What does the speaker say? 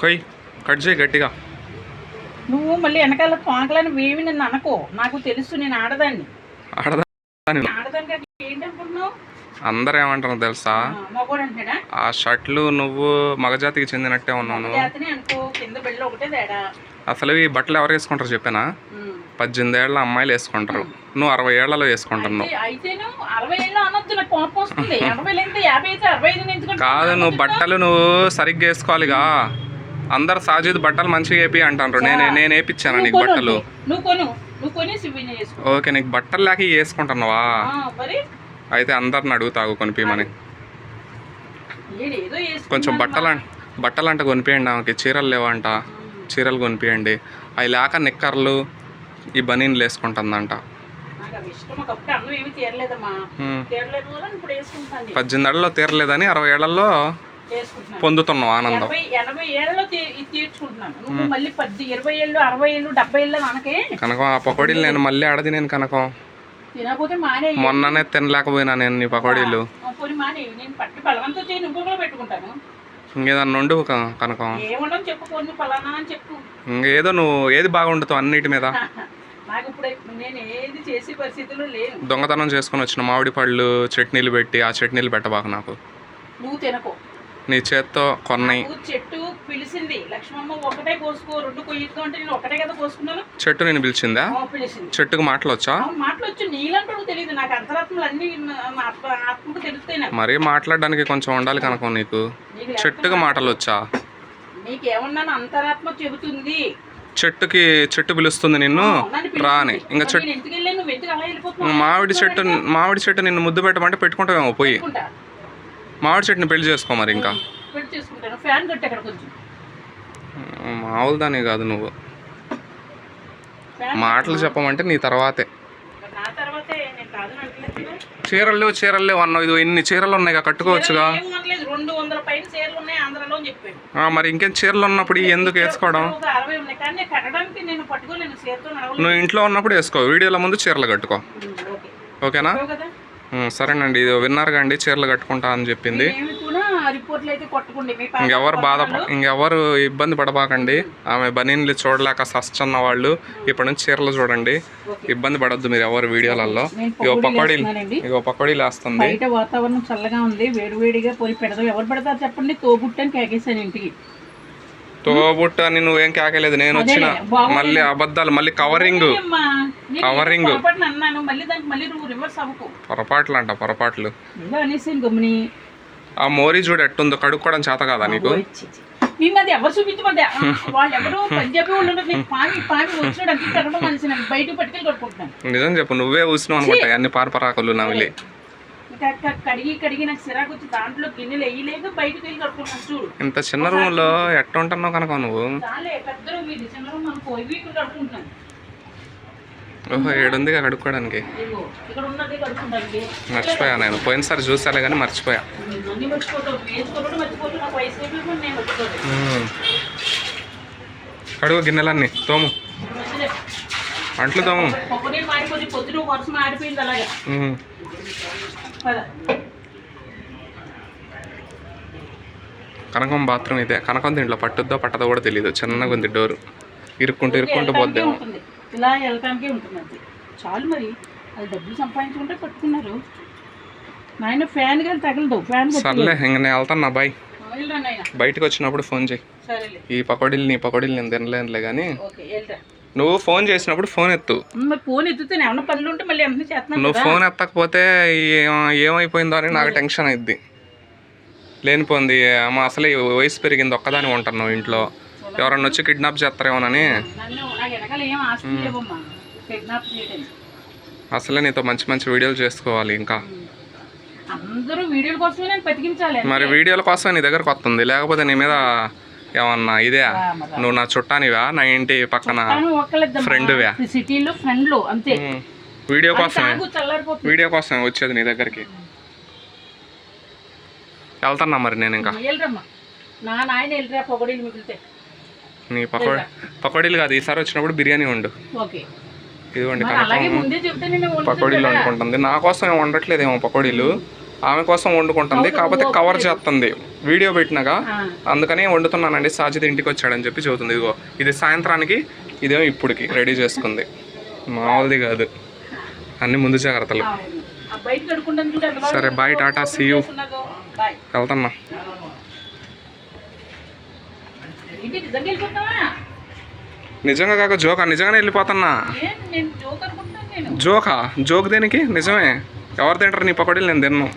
కొయ్ cut చేయి గట్టిగా. నువ్వు మళ్ళీ వెనకాల పాకలని వేవి నన్ను అనకో. నాకు తెలుసు నేను ఆడదాన్ని. ఆడదా ఆడదానికి అట్లా ఏంటనుకుంటున్నావు అందరు ఏమంటారు తెలుసా? ఆ షర్ట్లు నువ్వు మగజాతికి చెందినట్టే ఉన్నావు అసలు ఈ బట్టలు ఎవరు వేసుకుంటారు చెప్పానా. పద్దెనిమిది ఏళ్ళ అమ్మాయిలు వేసుకుంటారు. నువ్వు అరవై ఏళ్ళలో వేసుకుంటున్నావు. కాదు నువ్వు బట్టలు నువ్వు సరిగ్గా వేసుకోవాలిగా. అందరు సాజీద్ బట్టలు మంచిగా వేపి అంటారు నేను నేను వేపించాను నీకు బట్టలు? ఓకే నీకు బట్టలు లేక వేసుకుంటున్నావా? అయితే అందరిని అడుగుతాగు కొనిపిమని కొంచెం బట్టలు బట్టలు అంటే కొనిపించండి ఆమెకి. చీరలు లేవంట. చీరలు కొనిపించండి అవి లేక నిక్కర్లు ఈ బనీన్లు వేసుకుంటుందంట. పద్దెనిమిది ఏళ్ళలో తీరలేదని అరవై ఏళ్ళలో పొందుతున్నావు ఆనందం. ఎనభై తీర్చుకుంటున్నాను. మళ్ళీ పది ఇరవై ఏళ్ళు అరవై ఏళ్ళు డెబ్బై ఏళ్ళు మనకే కనకం ఆ పకోడీలు నేను మళ్ళీ ఆడది నేను కనకం. తినకపోతే మానే మొన్ననే తినలేకపోయినా నేను నీ పకోడీలు. పోనీ మానే నేను పట్టి బలవంతం చేయను ఇంకొకరు పెట్టుకుంటాను. ఇంకేదన్నా ఉండు కనకం. ఏముండని చెప్పు కొన్ని పలానా అని చెప్పు. ఇంకేదో నువ్వు ఏది బాగుండుతావు అన్నిటి మీద. నాకు ఇప్పుడు నేను ఏది చేసే లేను. దొంగతనం చేసుకొని వచ్చిన మామిడి పళ్ళు చట్నీలు పెట్టి ఆ చట్నీలు పెట్టబాక నాకు. నువ్వు తినకో. నీ చేత్తో కొన్నాయి. చెట్టు పిలిచింది లక్ష్మమ్మ ఒకటే కోసుకో రెండు కొయ్యొద్దు అంటే నేను ఒకటే కదా కోసుకున్నాను. చెట్టు నేను పిలిచిందా? చెట్టుకు మాటలు వచ్చా మాటలు వచ్చి తెలియదు నాకు అంతరాత్మలు అన్ని ఆత్మకు తెలుస్తాయి మరీ మాట్లాడడానికి కొంచెం ఉండాలి కనకం నీకు. చెట్టుకు మాటలు వచ్చా నీకేమన్నాను అంతరాత్మ చెబుతుంది. చెట్టుకి చెట్టు పిలుస్తుంది నిన్ను? రాని. ఇంకా చెట్టు మామిడి చెట్టు మామిడి చెట్టు నిన్ను ముద్దు పెట్టమంటే పెట్టుకుంటావేమో పోయి. మామిడి చెట్టుని పెళ్ళి చేసుకో మరి ఇంకా. పెట్టి చేసుకుంటాను. ఫ్యాన్ కట్టి అక్కడ కొంచెం మామూలు దాని కాదు నువ్వు. మాటలు చెప్పమంటే నీ తర్వాతే. చీరలు లేవు చీరలు లేవు అన్నావు. ఇది ఇన్ని చీరలు ఉన్నాయి కట్టుకోవచ్చుగా? ఏం అనలేదు రెండు వందల పైన చీరలు ఉన్నాయి ఆంధ్రలో అని చెప్పాడు. ఆ, మరి ఇంకేం చీరలు ఉన్నప్పుడు ఎందుకు వేసుకోవడం? నువ్వు ఇంట్లో ఉన్నప్పుడు వేసుకో. వీడియోల ముందు చీరలు కట్టుకో. ఓకే. ఓకేనా? సరేనండి ఇది విన్నారుగా అండి చీరలు కట్టుకుంటా అని చెప్పింది. కూడా ఇంకెవరు బాధ ఇంకెవరు ఇబ్బంది పడబాకండి. ఆమె బనీన్లు చూడలేక సస్తున్న వాళ్ళు ఇప్పటి నుంచి చీరలు చూడండి. ఇబ్బంది పడొద్దు మీరు ఎవరు వీడియోలలో ఇగో పకోడీలు. ఇగో పకోడీలు వేస్తుంది. బయట వాతావరణం చల్లగా ఉంది వేడివేడిగా పోయి పెడతాం ఎవరు పెడతారు చెప్పండి? తోబుట్టని కేకేసాను ఇంటికి. తోబుట్ట అని నువ్వేం కాకలేదు. నేను వచ్చిన. మళ్ళీ అబద్ధాలు మళ్ళీ కవరింగ్ అవ్వకు. పొరపాట్లు. అంట పొరపాట్లు ఆ మోరీ చూడు ఎట్టుందో కడుక్కోవడం చేత కాదా నీకు? ఓయ్ ఛీ, ఛీ. నిన్న అది ఎవరు చూపించమంది వాళ్ళు ఎవరు పంజాబీ వాళ్ళు ఉన్నారు నీకు పామి పామి వచ్చినాడు అంతే తగ్గడం మనిషి నాకు బయటకు పట్టుకెళ్ళి కట్టుకుంటున్నాను. నిజం చెప్పు నువ్వే ఊసినావు అనుకుంటా అన్ని పారపరాకులు నవిలి కడిగి కడిగి నాకు వచ్చి దాంట్లో గిన్నెలు బయటకు వెళ్ళి కట్టుకుంటున్నాను చూడు. ఇంత చిన్న రూమ్లో ఎట్ట ఉంటున్నావు కనుక నువ్వు? పెద్ద రూమ్ ఇది. చిన్న రూమ్ మనం పోయి ఇక్కడ ఓహో ఏడుందిగా కడుక్కోవడానికి. మర్చిపోయా నేను. పోయినసారి చూసాలే కానీ మర్చిపోయా. కడుగు గిన్నెలన్నీ. తోము. అంట్లు తోము. కొబ్బరి మాడిపోతే పొద్దున వర్షం ఆడిపోయింది అలాగా. ఉమ్. పద. కనకం బాత్రూమ్ ఇదే కనకం దీంట్లో పట్టుద్దో పట్టదో కూడా తెలియదు చిన్నగా ఉంది డోరు. ఇరుక్కుంటూ ఇరుక్కుంటూ ఉంటుంది. ఇలా వెళ్ళటానికే ఉంటుంది చాలు మరి. అది డబ్బులు సంపాదించుకుంటే పట్టుకున్నారు. నాయన ఫ్యాన్ కానీ తగలదు. ఫ్యాన్ సర్లే ఇంక నేను వెళ్తాను బాయ్ వెళ్ళరా నాయన? బయటకు వచ్చినప్పుడు ఫోన్ చేయి. ఈ పకోడీలు నీ పకోడీలు నేను తినలేనులే కానీ నువ్వు ఫోన్ చేసినప్పుడు ఫోన్ ఎత్తు. ఫోన్ ఎత్తుతే ఏమన్నా పనులు ఉంటే మళ్ళీ ఏమన్నా చేస్తున్నాను నువ్వు ఫోన్ ఎత్తకపోతే ఏమైపోయిందో అని నాకు టెన్షన్ అయింది లేనిపోయింది అమ్మ అసలే వయసు పెరిగింది ఒక్కదాని ఉంటాను ఇంట్లో. ఎవరన్నా వచ్చి కిడ్నాప్ చేస్తారేమోనని. అసలే నీతో మంచి మంచి వీడియోలు చేసుకోవాలి ఇంకా. అందరూ వీడియోల కోసమే నేను మరి వీడియోల కోసం నీ దగ్గరకు వస్తుంది. లేకపోతే నీ మీద ఏమన్నా ఇదే? నువ్వు నా చుట్టానివా? నా ఇంటి పక్కన ఫ్రెండ్వా? సిటీలో ఫ్రెండ్లు అంతే. ఉమ్. వీడియో కోసమే? వీడియో కోసమే వచ్చేది నీ దగ్గరికి? వెళ్తున్నా మరి నేను ఇంకా? నా పకోడీ పకోడీలు కాదు ఈసారి వచ్చినప్పుడు బిర్యానీ వండు. ఇదిగోండి పకోడీలు. వండుకుంటుంది. నా కోసం ఏం వండట్లేదేమో పకోడీలు. ఆమె కోసం వండుకుంటుంది కాకపోతే కవర్ చేస్తుంది. వీడియో పెట్టినాగా ఆ, అందుకనే వండుతున్నానండి సాజిద్ ఇంటికి వచ్చాడని చెప్పి చెబుతుంది ఇదిగో ఇది సాయంత్రానికి ఇదేమో ఇప్పుడుకి రెడీ చేసుకుంది. మామూలుది కాదు. అన్ని ముందు జాగ్రత్తలు. సరే, see you. చేస్తున్నాగో. Bye. వెళ్తున్నా. నిజంగా కాక జోకా? నిజంగానే వెళ్ళిపోతున్నా. జోక్ జోకా? జోక్ దేనికి? నిజమే. ఎవరు తింటారు? నీ పకోడీలు నేను తిన్ను.